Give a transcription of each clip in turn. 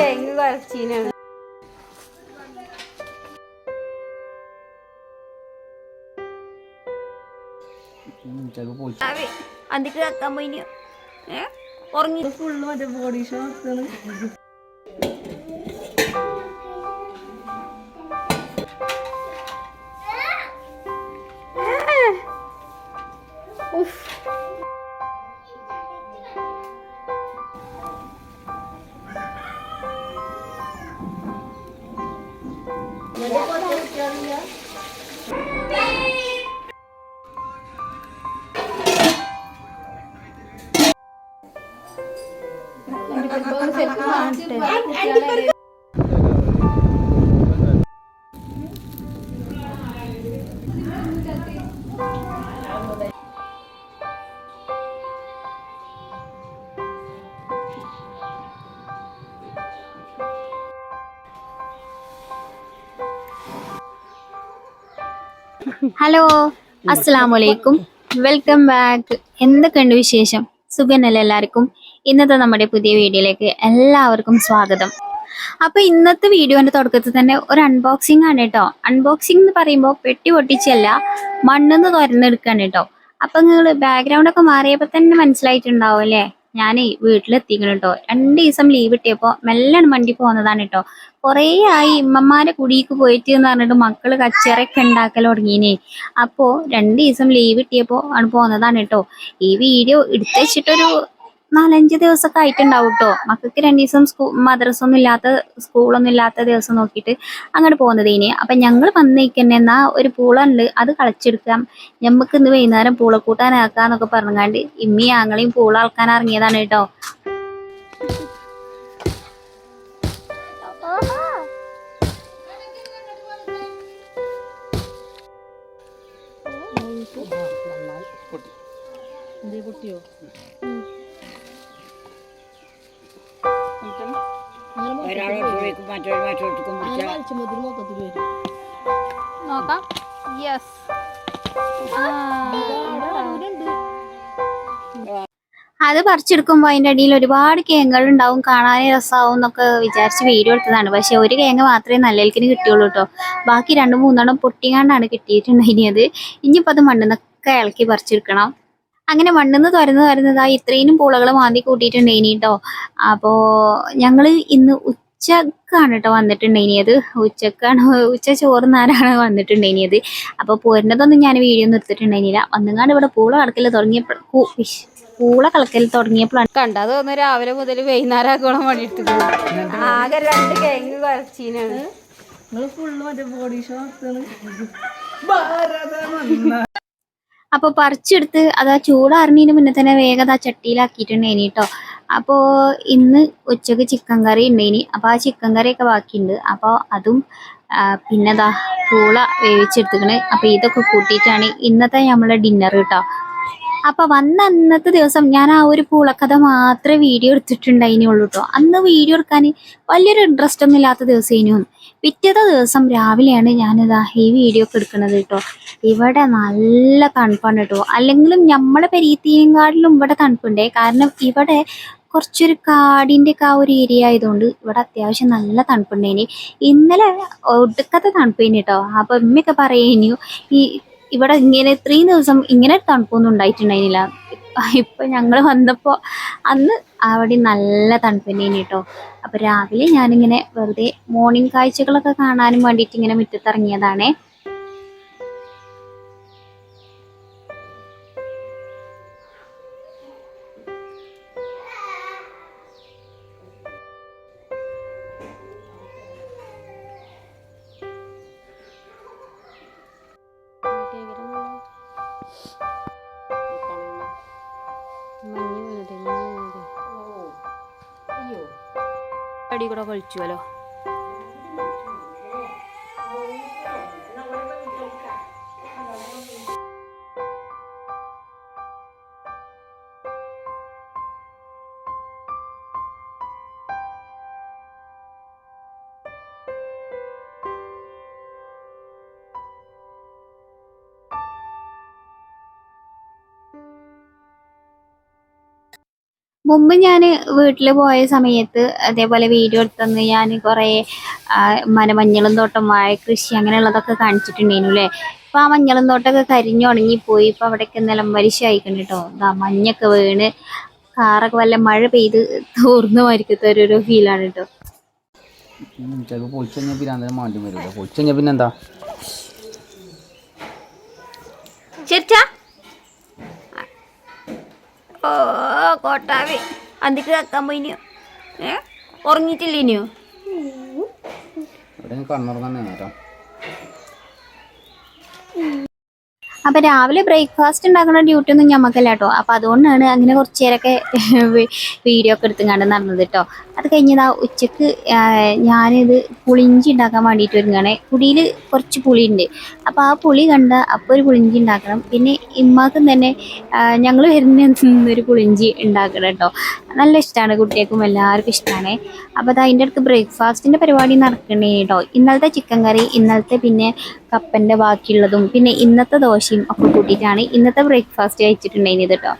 കിഴങ്ങ് കുറച്ചീനാണ് പോയി കേക്കാൻ പോയിന്. ഏ ഉറങ്ങി. ഫുള്ള് മറ്റേ ബോഡി ഷോ ഹലോ അസ്സലാമു അലൈക്കും വെൽക്കം ബാക്ക്. എന്തൊക്കെയുണ്ട് വിശേഷം? സുഖനല്ല എല്ലാവർക്കും? ഇന്നത്തെ നമ്മുടെ പുതിയ വീഡിയോയിലേക്ക് എല്ലാവർക്കും സ്വാഗതം. അപ്പോൾ ഇന്നത്തെ വീഡിയോന്റെ തുടക്കത്തിൽ തന്നെ ഒരു അൺബോക്സിംഗ് ആണ് കേട്ടോ. അൺബോക്സിംഗ് എന്ന് പറയുമ്പോൾ പെട്ടി പൊട്ടിച്ചല്ല മണ്ണെന്ന് തുറന്നെടുക്കാണ് കേട്ടോ. അപ്പൊ നിങ്ങൾ ബാക്ക്ഗ്രൗണ്ട് ഒക്കെ മാറിയപ്പോ തന്നെ മനസ്സിലായിട്ടുണ്ടാവും അല്ലേ? ഞാൻ വീട്ടിലെത്തിക്കണം കേട്ടോ. രണ്ട് ദിവസം ലീവ് കിട്ടിയപ്പോൾ മെല്ലാണ് വണ്ടി പോകുന്നതാണ് കേട്ടോ. കുറേ ആയി ഇമ്മമാരെ കുടിക്ക് പോയിട്ട് എന്ന് പറഞ്ഞിട്ട് മക്കൾ കച്ചറയൊക്കെ ഉണ്ടാക്കൽ തുടങ്ങിനെ. അപ്പോ രണ്ട് ദിവസം ലീവ് കിട്ടിയപ്പോ ആണ് പോന്നതാണ് കേട്ടോ. ഈ വീഡിയോ എടുത്ത് വെച്ചിട്ടൊരു നാലഞ്ച് ദിവസമൊക്കെ ആയിട്ടുണ്ടാവും കേട്ടോ. മക്കൾക്ക് രണ്ട് ദിവസം സ്കൂ മദ്രസ ഒന്നും ഇല്ലാത്ത സ്കൂളൊന്നും ഇല്ലാത്ത ദിവസം നോക്കിയിട്ട് അങ്ങോട്ട് പോകുന്നത് ഇനി അപ്പം ഞങ്ങൾ വന്നേക്കന്നെ എന്നാ ഒരു പൂളുണ്ട് അത് കളിച്ചെടുക്കാം. ഞമ്മക്ക് ഇന്ന് വൈകുന്നേരം പൂളക്കൂട്ടാനാക്കാന്നൊക്കെ പറഞ്ഞാണ്ട് ഇമ്മി ആങ്ങളെയും പൂള ഇറങ്ങിയതാണ് കേട്ടോ. നോക്കാം. യെസ് അത് പറിച്ചെടുക്കുമ്പോൾ അതിന്റെ അടിയിൽ ഒരുപാട് കേങ്ങകൾ ഉണ്ടാവും കാണാൻ രസമാവും എന്നൊക്കെ വിചാരിച്ച് വീഡിയോ എടുത്തതാണ്. പക്ഷെ ഒരു കേങ്ങ മാത്രമേ നല്ലൽക്കിന് കിട്ടിയുള്ളൂ കേട്ടോ. ബാക്കി രണ്ട് മൂന്നെണ്ണം പൊട്ടിങ്ങാണ്ടാണ് കിട്ടിയിട്ടുണ്ടായിരുന്നത്. ഇനിയിപ്പോൾ അത് മണ്ണിന്നൊക്കെ ഇളക്കി പറിച്ചെടുക്കണം. അങ്ങനെ മണ്ണിന്ന് തുരന്ന് തുറന്നതാ ഇത്രയും പൂളകൾ മാന്തി കൂട്ടിയിട്ടുണ്ടായിനി കേട്ടോ അപ്പോൾ ഞങ്ങൾ ഇന്ന് ഉച്ചക്കാണ് കേട്ടോ വന്നിട്ടുണ്ടേനിയത് ഉച്ചക്കാണ് ഉച്ച ചോറുന്നാരാണ് വന്നിട്ടുണ്ടേനിയത് അപ്പോൾ പോരുന്നതൊന്നും ഞാൻ വീഡിയോ എടുത്തിട്ടുണ്ടേനില്ല വന്നുങ്ങാണ്ട് ഇവിടെ പൂള കടക്കൽ തുടങ്ങിയപ്പോൾ പൂള കളക്കൽ തുടങ്ങിയപ്പോഴാണ് കണ്ടാ ഒന്ന് രാവിലെ മുതൽ വൈകുന്നേരം ആക്കോളം പണി? എടുത്തിട്ട് ആകെ രണ്ട് കിഴങ്ങ് കുറച്ചീനാണ് ഫുള്ള് മറ്റേ ബോഡി ഷോ അപ്പോൾ പറിച്ചെടുത്ത് അത് ആ ചൂടാറിനതിന് മുന്നേ തന്നെ വേഗം ആ ചട്ടിയിലാക്കിയിട്ടുണ്ടായിനി കേട്ടോ അപ്പോൾ ഇന്ന് ഉച്ചയ്ക്ക് ചിക്കൻ കറി ഉണ്ടായിനി. അപ്പോൾ ആ ചിക്കൻ കറിയൊക്കെ ബാക്കിയുണ്ട്. അപ്പോൾ അതും പിന്നെ ദാ പൂള വേവിച്ചെടുത്തിക്കണ്. അപ്പോൾ ഇതൊക്കെ കൂട്ടിയിട്ടാണ് ഇന്നത്തെ നമ്മളെ ഡിന്നർ കേട്ടോ അപ്പൊ വന്ന അന്നത്തെ ദിവസം ഞാൻ ആ ഒരു പൂളക്കഥ മാത്രമേ വീഡിയോ എടുത്തിട്ടുണ്ടായിനുള്ളൂ കേട്ടോ അന്ന് വീഡിയോ എടുക്കാൻ വലിയൊരു ഇൻട്രസ്റ്റ് ഒന്നും ഇല്ലാത്ത ദിവസം പിറ്റേത്തെ ദിവസം രാവിലെയാണ് ഞാനിതാ ഈ വീഡിയോ ഒക്കെ എടുക്കുന്നത് കേട്ടോ. ഇവിടെ നല്ല തണുപ്പാണ് കേട്ടോ. അല്ലെങ്കിലും നമ്മളെ പെരീത്തീനെങ്കാട്ടിലും ഇവിടെ തണുപ്പുണ്ടേ. കാരണം ഇവിടെ കുറച്ചൊരു കാടിന്റെ ഒക്കെ ആ ഒരു ഏരിയ ആയതുകൊണ്ട് ഇവിടെ അത്യാവശ്യം നല്ല തണുപ്പുണ്ടേനി ഇന്നലെ ഒടുക്കത്തെ തണുപ്പേനി കേട്ടോ. അപ്പം ഇമ്മയൊക്കെ പറയുന്നു ഈ ഇവിടെ ഇങ്ങനെ ഇത്രയും ദിവസം ഇങ്ങനെ തണുപ്പൊന്നും ഉണ്ടായിട്ടുണ്ടായിരുന്നില്ല. ഇപ്പൊ ഞങ്ങൾ വന്നപ്പോൾ അന്ന് അവിടെ നല്ല തണുപ്പന്നേനി കേട്ടോ. അപ്പൊ രാവിലെ ഞാനിങ്ങനെ വെറുതെ മോർണിംഗ് കാഴ്ചകളൊക്കെ കാണാനും വേണ്ടിയിട്ട് ഇങ്ങനെ മുറ്റത്തിറങ്ങിയതാണേ. അടി കൂടെ കഴിച്ചുവല്ലോ മുമ്പ് ഞാൻ വീട്ടിൽ പോയ സമയത്ത് അതേപോലെ വീഡിയോ എടുത്തന്ന് ഞാൻ കുറേ മന മഞ്ഞളും തോട്ടം വാഴ കൃഷി അങ്ങനെയുള്ളതൊക്കെ കാണിച്ചിട്ടുണ്ടായിരുന്നു അല്ലേ ഇപ്പം ആ മഞ്ഞളും തോട്ടമൊക്കെ കരിഞ്ഞുണങ്ങിപ്പോയി ഇപ്പം അവിടെയൊക്കെ നിലം വരിശായിക്കണം കേട്ടോ ഇതാ മഞ്ഞൊക്കെ വീണ് കാറൊക്കെ വല്ല മഴ പെയ്ത് തോർന്നു മരിക്കത്തെ ഒരു ഫീലാണ് കേട്ടോ ചിലപ്പോൾ പൊളിച്ചു കഴിഞ്ഞാൽ പിന്നെ അന്നേരം മാണ്ടി വരില്ല പൊളിച്ചു കഴിഞ്ഞാൽ പിന്നെ എന്താ ചിരിച്ചാ കോട്ടാവി. അന്തിക്ക് കേക്കാൻ പോയിനിയോ? ഏ? ഉറങ്ങിയിട്ടില്ലേനിയോ ഇവിടെ കണ്ണുറങ്ങാൻ കേട്ടോ അപ്പൊ രാവിലെ ബ്രേക്ക്ഫാസ്റ്റ് ഉണ്ടാക്കുന്ന ഡ്യൂട്ടി ഒന്നും ഞമ്മക്കല്ല കേട്ടോ അപ്പൊ അതുകൊണ്ടാണ് അങ്ങനെ കുറച്ചു നേരമൊക്കെ വീഡിയോ ഒക്കെ എടുത്തും കണ്ട് നടന്നത് കേട്ടോ അത് കഴിഞ്ഞതാ ഉച്ചയ്ക്ക് ഞാനിത് പുളിഞ്ചി ഉണ്ടാക്കാൻ വേണ്ടിയിട്ട് വരുന്നതാണ് കുടിയിൽ കുറച്ച് പുളി ഉണ്ട് അപ്പോൾ ആ പുളി കണ്ട അപ്പോൾ ഒരു പുളിഞ്ചി ഉണ്ടാക്കണം. പിന്നെ ഇമ്മാക്കും തന്നെ ഞങ്ങൾ വരുന്ന ഒരു പുളിഞ്ചി ഉണ്ടാക്കണം കേട്ടോ നല്ല ഇഷ്ടമാണ് കുട്ടികൾക്കും എല്ലാവർക്കും ഇഷ്ടമാണ് അപ്പോൾ അത് അതിന്റെ അടുത്ത് ബ്രേക്ക്ഫാസ്റ്റിന്റെ പരിപാടി നടക്കണേ കേട്ടോ ഇന്നലത്തെ ചിക്കൻ കറി ഇന്നലത്തെ പിന്നെ കപ്പന്റെ ബാക്കിയുള്ളതും. പിന്നെ ഇന്നത്തെ ദോശയും ഒക്കെ കൂട്ടിയിട്ടാണ് ഇന്നത്തെ ബ്രേക്ക്ഫാസ്റ്റ് കഴിച്ചിട്ടുണ്ടായിരുന്നത് കേട്ടോ.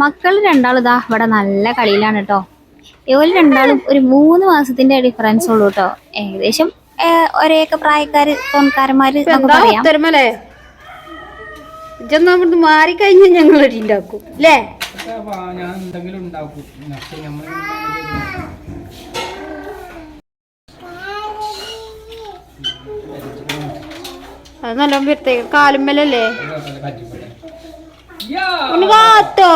മക്കൾ രണ്ടാളും ഇതാ ഇവിടെ നല്ല കളിയിലാണ് കേട്ടോ. ഇവർ രണ്ടാളും ഒരു മൂന്ന് മാസത്തിന്റെ ഡിഫറൻസ് ഉള്ളൂ കേട്ടോ. ഏകദേശം ഒരേയൊക്കെ പ്രായക്കാര് തോൺക്കാരന്മാര് നമുക്ക് മാറിക്കഴിഞ്ഞാൽ ഞങ്ങൾ ഉണ്ടാക്കും അല്ലേ ഞാൻ എന്തെങ്കിലും ഉണ്ടാക്കും അത് നല്ല വൃത്തി കാലുമ്മലല്ലേ ഒന്ന് കാത്തോ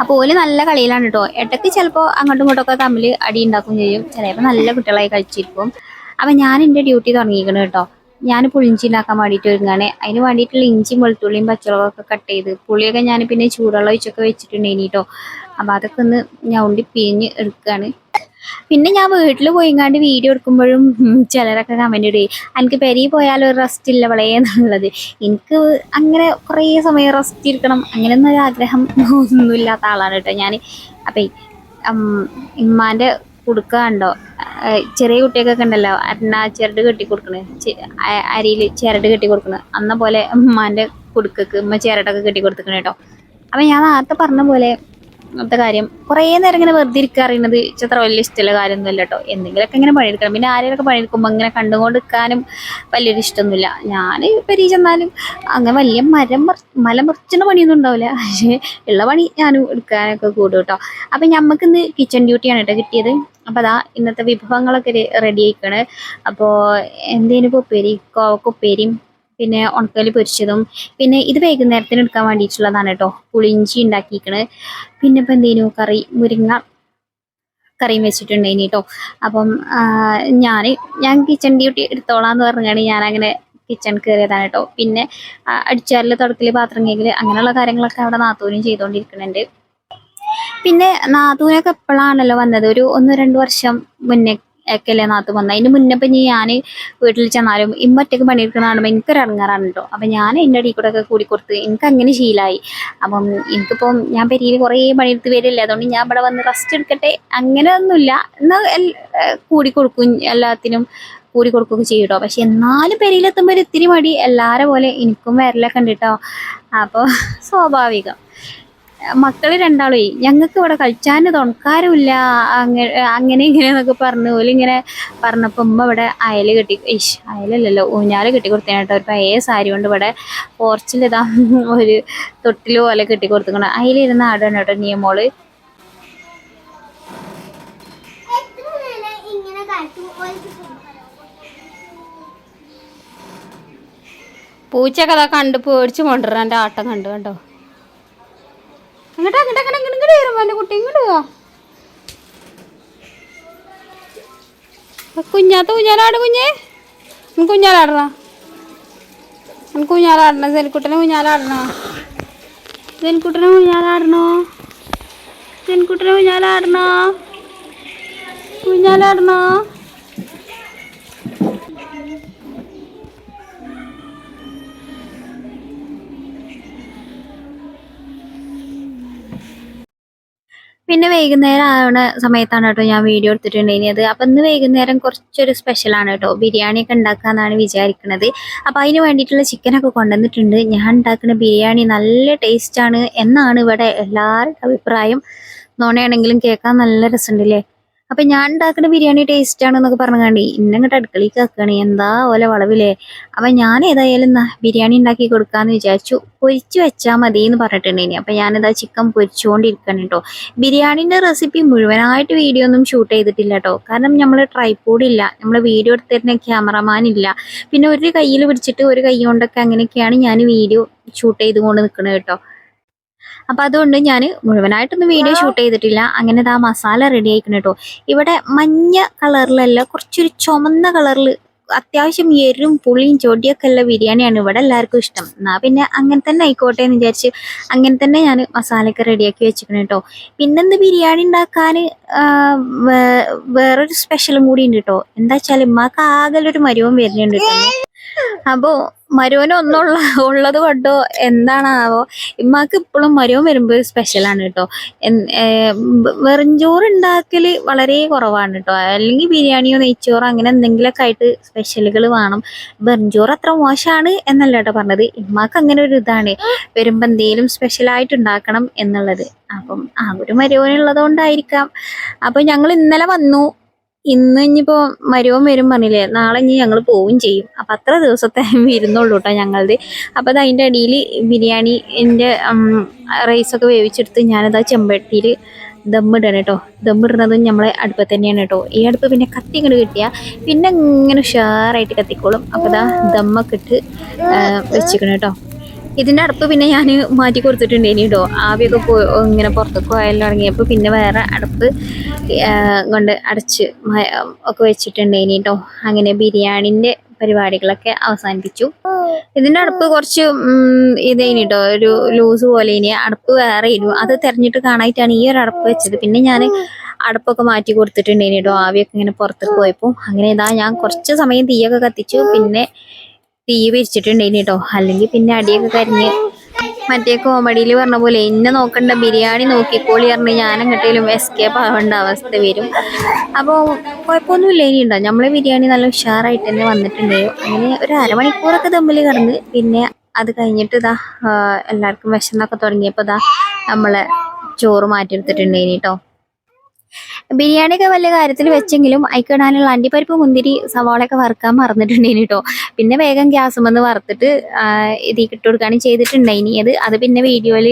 അപ്പൊ ഓൽ നല്ല കളിയിലാണ് കേട്ടോ ഇടയ്ക്ക് ചിലപ്പോ അങ്ങോട്ടും ഇങ്ങോട്ടും ഒക്കെ തമ്മിൽ അടി ഉണ്ടാക്കും ചെയ്യും. ചിലപ്പോ നല്ല കുട്ടികളായി കളിച്ചിരിക്കും. അപ്പൊ ഞാൻ എന്റെ ഡ്യൂട്ടി തുടങ്ങിയിരിക്കണം കേട്ടോ ഞാൻ പുളിഞ്ചി ഉണ്ടാക്കാൻ വേണ്ടിയിട്ട് ഒരുങ്ങാണ്. അതിന് വേണ്ടിയിട്ടുള്ള ഇഞ്ചിയും വെളുത്തുള്ളിയും പച്ചമുളകൊക്കെ കട്ട് ചെയ്ത് പുളിയൊക്കെ ഞാൻ പിന്നെ ചൂടുവെള്ളം ഒഴിച്ചൊക്കെ വെച്ചിട്ടുണ്ടെങ്കിൽ കേട്ടോ അപ്പൊ അതൊക്കെ ഒന്ന് ഞൗണ്ടി പിഴിഞ്ഞ് എടുക്കുകയാണ് പിന്നെ ഞാൻ വീട്ടിൽ പോയിങ്ങാണ്ട് വീഡിയോ എടുക്കുമ്പോഴും ചിലരൊക്കെ കമന്റ് ഇടുകയും എനിക്ക് പെരി പോയാലും ഒരു റെസ്റ്റ് ഇല്ല വളേ എന്നുള്ളത്. എനിക്ക് അങ്ങനെ കുറേ സമയം റെസ്റ്റ് ഇരിക്കണം അങ്ങനെയൊന്നും ഒരു ആഗ്രഹം ഒന്നുമില്ലാത്ത ആളാണ് കേട്ടോ ഞാൻ അപ്പം ഇമ്മാന്റെ കുടുക്ക കണ്ടോ? ചെറിയ കുട്ടിയൊക്കെ ഉണ്ടല്ലോ അരണ ചിരട് കെട്ടി കൊടുക്കണ്. അരിയിൽ ചിരട് കെട്ടി കൊടുക്കണ്. അന്ന പോലെ ഉമ്മാന്റെ കുടുക്കക്ക് ഉമ്മ ചിരടൊക്കെ കെട്ടി കൊടുത്തിക്കണ അപ്പം ഞാൻ നേരത്തെ പറഞ്ഞ പോലെ അങ്ങനത്തെ കാര്യം കുറേ നേരം ഇങ്ങനെ വെറുതെ ഇരിക്കുക അറിയുന്നത് ഇച്ചത്ര വലിയ ഇഷ്ടമുള്ള കാര്യമൊന്നും അല്ല കേട്ടോ. എന്തെങ്കിലുമൊക്കെ ഇങ്ങനെ പണിയെടുക്കണം. പിന്നെ ആരെയൊക്കെ പണിയെടുക്കുമ്പോൾ ഇങ്ങനെ കണ്ടുകൊണ്ട് നിൽക്കാനും വലിയൊരു ഇഷ്ടമൊന്നുമില്ല. ഞാൻ പെരി ചെന്നാലും അങ്ങനെ വലിയ മരം മല മുറിച്ചുന്ന പണിയൊന്നും ഉണ്ടാവില്ല. പക്ഷേ ഉള്ള പണി ഞാനും എടുക്കാനൊക്കെ കൂടും കേട്ടോ. അപ്പം ഞമ്മക്ക് ഇന്ന് കിച്ചൺ ഡ്യൂട്ടിയാണ് കേട്ടോ കിട്ടിയത്. അപ്പം അതാ ഇന്നത്തെ വിഭവങ്ങളൊക്കെ റെഡി ആയിക്കാണ്. അപ്പോൾ എന്തേലും ഉപ്പേരി? കോവക്കുപ്പേരിയും പിന്നെ ഉണക്കൽ പൊരിച്ചതും പിന്നെ ഇത് വൈകുന്നേരത്തിന് എടുക്കാൻ വേണ്ടിയിട്ടുള്ളതാണ് കേട്ടോ പുളിഞ്ചി ഉണ്ടാക്കിയിരിക്കണ്. പിന്നെ ഇപ്പം എന്തേനു? കറി മുരിങ്ങ കറിയും വെച്ചിട്ടുണ്ടായിനി കേട്ടോ അപ്പം ഞാൻ ഞാൻ കിച്ചൺ ഡ്യൂട്ടി എടുത്തോളാം എന്ന് പറഞ്ഞാണ് ഞാനങ്ങനെ കിച്ചൺ കയറിയതാണ് കേട്ടോ പിന്നെ അടിച്ചാറിൽ തുടക്കൽ പാത്രം കേൾക്കൽ അങ്ങനെയുള്ള കാര്യങ്ങളൊക്കെ അവിടെ നാത്തൂരും ചെയ്തുകൊണ്ടിരിക്കുന്നുണ്ട് പിന്നെ നാത്തൂനൊക്കെ എപ്പോഴാണല്ലോ വന്നത്? ഒരു ഒന്ന് രണ്ട് വർഷം മുന്നേ ഒക്കെ നാത്ത് വന്നത് അതിന് മുന്നേ ഇപ്പം ഞാൻ വീട്ടിൽ ചെന്നാലും ഇമ്മ ഒറ്റയ്ക്ക് പണിയെടുക്കുന്ന കാണുമ്പോൾ എനിക്കൊരു അപ്പം ഞാൻ എന്റെ അടിയിൽ കൂടെ ഒക്കെ കൂടി കൊടുത്ത് എനിക്ക് അങ്ങനെ ശീലമായി അപ്പം എനിക്കിപ്പം ഞാൻ പെരിയിൽ കുറേ പണിയെടുത്ത് വരില്ല. അതുകൊണ്ട് ഞാൻ ഇവിടെ വന്ന് റെസ്റ്റ് എടുക്കട്ടെ. അങ്ങനെ ഒന്നുമില്ല. എന്നാൽ കൂടി കൊടുക്കും എല്ലാത്തിനും കൂടി കൊടുക്കുകയൊക്കെ ചെയ്യും കേട്ടോ പക്ഷെ എന്നാലും പെരിയിലെത്തുമ്പോൾ ഒരു ഇത്തിരി മടി. എല്ലാവരെ പോലെ എനിക്കും വരലൊക്കെ ഉണ്ട് കേട്ടോ അപ്പോൾ സ്വാഭാവികം. മക്കൾ രണ്ടാളേ ഞങ്ങൾക്ക് ഇവിടെ കളിച്ചാൻ തുണക്കാരുമില്ല. അങ്ങനെ അങ്ങനെ ഇങ്ങനെ എന്നൊക്കെ പറഞ്ഞു ഓൽ ഇങ്ങനെ പറഞ്ഞപ്പോൾ ഉമ്മ ഇവിടെ അയൽ കെട്ടി ഇഷ് അയലല്ലല്ലോ ഊഞ്ഞാൽ കെട്ടി കൊടുത്തേട്ടോ ഒരു പഴയ സാരി കൊണ്ട് ഇവിടെ പോർച്ചിൽ ഇതാ ഒരു തൊട്ടിൽ പോലെ കെട്ടി കൊടുത്തിക്കണം അതിലിരുന്ന് ആടാണ് കേട്ടോ നിയമോൾ പൂച്ചക്കഥ കണ്ട് പേടിച്ച് കൊണ്ടുവരാൻ എന്റെ ആട്ടം കണ്ടു കണ്ടോ? അങ്ങോട്ട് അങ്ങോട്ട് അങ്ങനെ ഇങ്ങോട്ട് ഇങ്ങോട്ട് വരുമ്പോ എന്റെ കുട്ടി ഇങ്ങോട്ട് പോവാ കുഞ്ഞാത്ത കുഞ്ഞാലാട് കുഞ്ഞേ. നമുക്ക് കുഞ്ഞാലാടണ? നമുക്ക് കുഞ്ഞാലാടണ? സെൻകുട്ടനെ കുഞ്ഞാലാടണോ? സെൻകുട്ടനെ കുഞ്ഞാലാടണോ? സെൻകുട്ടനെ കുഞ്ഞാലാടണോ? കുഞ്ഞാലാടണോ? പിന്നെ വൈകുന്നേരം ആവണ സമയത്താണ് കേട്ടോ ഞാൻ വീഡിയോ എടുത്തിട്ടുണ്ടായിരുന്നത്. അപ്പം ഇന്ന് വൈകുന്നേരം കുറച്ചൊരു സ്പെഷ്യലാണ് കേട്ടോ. ബിരിയാണി ഒക്കെ ഉണ്ടാക്കാന്നാണ് വിചാരിക്കുന്നത് അപ്പം അതിന് വേണ്ടിയിട്ടുള്ള ചിക്കനൊക്കെ കൊണ്ടുവന്നിട്ടുണ്ട്. ഞാൻ ഉണ്ടാക്കുന്ന ബിരിയാണി നല്ല ടേസ്റ്റാണ് എന്നാണ് ഇവിടെ എല്ലാവരുടെ അഭിപ്രായം. നോണയാണെങ്കിലും കേൾക്കാൻ നല്ല രസമുണ്ടല്ലേ? അപ്പം ഞാൻ ഉണ്ടാക്കുന്ന ബിരിയാണി ടേസ്റ്റ് ആണെന്നൊക്കെ പറഞ്ഞാണ്ട് ഇന്നങ്ങോട്ട് അടുക്കളയിൽ ആക്കുകയാണ് എന്താ ഓലെ വളവില്ലേ അപ്പൊ ഞാൻ ഏതായാലും എന്നാ ബിരിയാണി ഉണ്ടാക്കി കൊടുക്കാന്ന് വിചാരിച്ചു. പൊരിച്ചു വെച്ചാൽ മതി എന്ന് പറഞ്ഞിട്ടുണ്ടെങ്കിൽ അപ്പൊ ഞാനിതാ ചിക്കൻ പൊരിച്ചുകൊണ്ടിരിക്കണം കേട്ടോ ബിരിയാണിന്റെ റെസിപ്പി മുഴുവനായിട്ട് വീഡിയോ ഒന്നും ഷൂട്ട് ചെയ്തിട്ടില്ല കേട്ടോ കാരണം നമ്മൾ ട്രൈപോഡ് ഇല്ല. നമ്മൾ വീഡിയോ എടുത്തരുന്ന ക്യാമറമാൻ ഇല്ല. പിന്നെ ഒരു കയ്യിൽ പിടിച്ചിട്ട് ഒരു കൈ കൊണ്ടൊക്കെ അങ്ങനെയൊക്കെയാണ് ഞാൻ വീഡിയോ ഷൂട്ട് ചെയ്തുകൊണ്ട് നിൽക്കുന്നത് കേട്ടോ അപ്പൊ അതുകൊണ്ട് ഞാൻ മുഴുവനായിട്ടൊന്നും വീഡിയോ ഷൂട്ട് ചെയ്തിട്ടില്ല. അങ്ങനെ ഇതാ മസാല റെഡി ആയിക്കണം കേട്ടോ ഇവിടെ മഞ്ഞ കളറിലല്ല കുറച്ചൊരു ചുമന്ന കളറിൽ അത്യാവശ്യം എരും പുളിയും ചൊടിയൊക്കെ ഉള്ള ബിരിയാണിയാണ് ഇവിടെ എല്ലാവർക്കും ഇഷ്ടം. എന്നാ പിന്നെ അങ്ങനെ തന്നെ ആയിക്കോട്ടെ എന്ന് വിചാരിച്ച് അങ്ങനെ തന്നെ ഞാൻ മസാലയൊക്കെ റെഡിയാക്കി വെച്ചിരിക്കണം കേട്ടോ പിന്നെന്ത് ബിരിയാണി ഉണ്ടാക്കാൻ വേറൊരു സ്പെഷ്യലും കൂടി ഉണ്ട് കേട്ടോ എന്താ വെച്ചാൽ ഉമ്മാക്ക് ഒരു മരുവം വരുന്നുണ്ട് കേട്ടോ അപ്പോ മരുവന് ഒന്നുള്ള ഉള്ളത് കൊണ്ടോ എന്താണാവോ? ഇമ്മാക്ക് ഇപ്പോഴും മരുവൻ വരുമ്പോൾ സ്പെഷ്യലാണ് കേട്ടോ വെറുംചോറ് ഉണ്ടാക്കൽ വളരെ കുറവാണ് കേട്ടോ അല്ലെങ്കിൽ ബിരിയാണിയോ നെയ്ച്ചോറോ അങ്ങനെ എന്തെങ്കിലുമൊക്കെ ആയിട്ട് സ്പെഷ്യലുകൾ വേണം. വെറുംചോറ് അത്ര മോശമാണ് എന്നല്ല കേട്ടോ പറഞ്ഞത്. ഇമ്മാക്ക് അങ്ങനെ ഒരു ഇതാണ്. വരുമ്പോൾ എന്തെങ്കിലും സ്പെഷ്യലായിട്ട് ഉണ്ടാക്കണം എന്നുള്ളത്. അപ്പം ആ ഒരു മരുവനുള്ളത് കൊണ്ടായിരിക്കാം അപ്പം ഞങ്ങൾ ഇന്നലെ വന്നു. ഇന്ന് ഇനിയിപ്പോ മരുവൻ വരും പറഞ്ഞില്ലേ? നാളെ ഇനി ഞങ്ങൾ പോവും ചെയ്യും. അപ്പൊ അത്ര ദിവസത്തെ വരുന്നുള്ളൂ കേട്ടോ ഞങ്ങളത് അപ്പൊ അത് അതിന്റെ അടിയിൽ ബിരിയാണിന്റെ റൈസൊക്കെ വേവിച്ചെടുത്ത് ഞാനത് ആ ചെമ്പട്ടിയിൽ ദമ്മിടണം കേട്ടോ ദമ്മിടുന്നതും നമ്മളെ അടുപ്പത്ത് തന്നെയാണ് കേട്ടോ ഈ അടുപ്പ് പിന്നെ കത്തി ഇങ്ങോട്ട് കിട്ടിയാൽ പിന്നെ ഇങ്ങനെ ഉഷാറായിട്ട് കത്തിക്കോളും. അപ്പോൾ ഇതാ ദമ്മൊക്കെ ഇട്ട് വെച്ചിക്കണം കേട്ടോ ഇതിന്റെ അടുപ്പ് പിന്നെ ഞാൻ മാറ്റി കൊടുത്തിട്ടുണ്ടേനി കേട്ടോ ആവിയൊക്കെ പോ ഇങ്ങനെ പുറത്തേക്ക് പോയാലും തുടങ്ങിയപ്പോൾ പിന്നെ വേറെ അടുപ്പ് കൊണ്ട് അടച്ച് ഒക്കെ ഒക്കെ വെച്ചിട്ടുണ്ടേനി കേട്ടോ അങ്ങനെ ബിരിയാണിന്റെ പരിപാടികളൊക്കെ അവസാനിപ്പിച്ചു. ഇതിന്റെ അടുപ്പ് കുറച്ച് ഇതേനി കേട്ടോ ഒരു ലൂസ് പോലെ ഇനി അടുപ്പ് വേറെ ഇരുന്നു അത് തെരഞ്ഞിട്ട് കാണായിട്ടാണ് ഈ ഒരു അടുപ്പ് വെച്ചത്. പിന്നെ ഞാൻ അടുപ്പൊക്കെ മാറ്റി കൊടുത്തിട്ടുണ്ടേനി കേട്ടോ ആവിയൊക്കെ ഇങ്ങനെ പുറത്തേക്ക് പോയപ്പോൾ അങ്ങനെ ഇതാ ഞാൻ കുറച്ച് സമയം തീയൊക്കെ കത്തിച്ചു. പിന്നെ തീ വിരിച്ചിട്ടുണ്ടേനി കേട്ടോ അല്ലെങ്കിൽ പിന്നെ അടിയൊക്കെ കരിഞ്ഞ് മറ്റേ കോമഡിയിൽ പറഞ്ഞ പോലെ എന്നെ നോക്കണ്ട ബിരിയാണി നോക്കിക്കോളി പറഞ്ഞ് ഞാൻ എങ്ങോട്ടേലും എസ്കേപ്പ് ആവേണ്ട അവസ്ഥ വരും. അപ്പോൾ കുഴപ്പമൊന്നുമില്ല ഇനി ഉണ്ടോ നമ്മളെ ബിരിയാണി നല്ല ഉഷാറായിട്ട് തന്നെ വന്നിട്ടുണ്ടായോ. അങ്ങനെ ഒരു അരമണിക്കൂറൊക്കെ തമ്മിൽ കിടന്ന് പിന്നെ അത് കഴിഞ്ഞിട്ട് ഇതാ എല്ലാവർക്കും വിശന്നൊക്കെ തുടങ്ങിയപ്പോൾ ഇതാ നമ്മളെ ചോറ് മാറ്റിയെടുത്തിട്ടുണ്ടേനി കേട്ടോ ബിരിയാണിയൊക്കെ വലിയ കാര്യത്തിൽ വെച്ചെങ്കിലും അയക്കിടാനുള്ള അണ്ടിപ്പരിപ്പ് മുന്തിരി സവാളയൊക്കെ വറുക്കാൻ മറന്നിട്ടുണ്ടേനി കേട്ടോ പിന്നെ വേഗം ഗ്യാസ് വന്ന് വറുത്തിട്ട് ഇത് ഇട്ട് കൊടുക്കുകയാണ് ചെയ്തിട്ടുണ്ടായിനി. അത് അത് പിന്നെ വീഡിയോയിൽ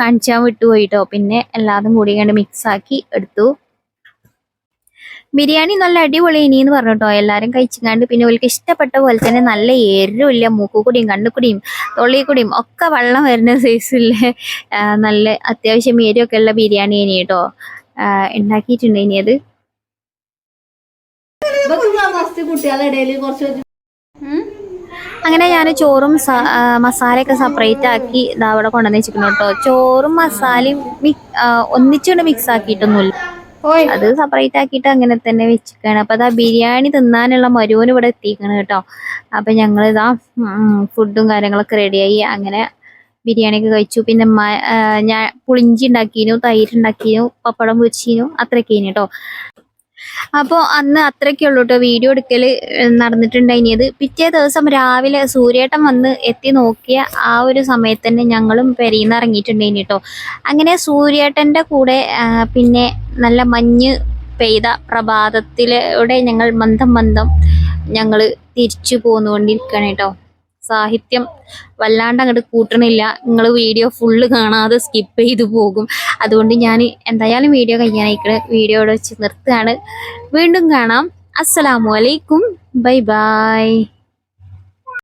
കാണിച്ചാൽ വിട്ടുപോയി കേട്ടോ പിന്നെ എല്ലാതും കൂടി കണ്ട് മിക്സ് ആക്കി എടുത്തു. ബിരിയാണി നല്ല അടിപൊളി ഇനി എന്ന് പറഞ്ഞു കേട്ടോ എല്ലാവരും കഴിച്ചിങ്ങാണ്ട് പിന്നെ അവർക്ക് ഇഷ്ടപ്പെട്ട പോലെ തന്നെ നല്ല എരിവില്ല മൂക്കുകൂടിയും കണ്ണുകൂടിയും തൊള്ളിക്കൂടിയും ഒക്കെ വെള്ളം വരുന്ന സൈസിലെ നല്ല അത്യാവശ്യം എരിവൊക്കെ ഉള്ള ബിരിയാണി ഇനി കേട്ടോ ഉണ്ടാക്കിയിട്ടുണ്ട് ഇനി അത്. അങ്ങനെ ഞാൻ ചോറും മസാലയൊക്കെ സെപ്പറേറ്റ് ആക്കി ഇതാ അവിടെ കൊണ്ടുവന്ന് വെച്ചിരിക്കുന്നു കേട്ടോ. ചോറും മസാലയും ഒന്നിച്ചുകൊണ്ട് മിക്സ് ആക്കിയിട്ടൊന്നുമില്ല. അത് സെപ്പറേറ്റ് ആക്കിയിട്ട് അങ്ങനെ തന്നെ വെച്ചിരിക്കുകയാണ്. അപ്പൊ അതാ ബിരിയാണി തിന്നാനുള്ള മരുവനും ഇവിടെ എത്തിക്കണം കേട്ടോ. അപ്പൊ ഞങ്ങൾ ഇതാ ഫുഡും കാര്യങ്ങളൊക്കെ റെഡിയായി അങ്ങനെ ബിരിയാണിയൊക്കെ കഴിച്ചു. പിന്നെ ഞാൻ പുളിഞ്ചി ഉണ്ടാക്കിനു തൈര് ഉണ്ടാക്കിനു പപ്പടം പൊരിച്ചിനു അത്രയൊക്കെയാണ് കേട്ടോ. അപ്പോൾ അന്ന് അത്രയൊക്കെ ഉള്ളൂ കേട്ടോ വീഡിയോ എടുക്കൽ നടന്നിട്ടുണ്ടായിനിയത് പിറ്റേ ദിവസം രാവിലെ സൂര്യേട്ടൻ വന്ന് എത്തി നോക്കിയ ആ ഒരു സമയത്ത് തന്നെ ഞങ്ങളും പെരിയിൽ ഇറങ്ങിയിട്ടുണ്ടായിനി കേട്ടോ. അങ്ങനെ സൂര്യേട്ടന്റെ കൂടെ പിന്നെ നല്ല മഞ്ഞ് പെയ്ത പ്രഭാതത്തിലൂടെ ഞങ്ങൾ മന്ദം മന്ദം ഞങ്ങൾ തിരിച്ചു പോന്നുകൊണ്ടിരിക്കുകയാണ് കേട്ടോ. സാഹിത്യം വല്ലാണ്ട് അങ്ങോട്ട് കൂട്ടണില്ല. നിങ്ങൾ വീഡിയോ ഫുള്ള് കാണാതെ സ്കിപ്പ് ചെയ്തു പോകും. അതുകൊണ്ട് ഞാൻ എന്തായാലും വീഡിയോ കഴിയാനായിക്കണ് വീഡിയോ ഇവിടെ വെച്ച് നിർത്തുകയാണ്. വീണ്ടും കാണാം. അസ്സലാമു അലൈക്കും. Bye bye.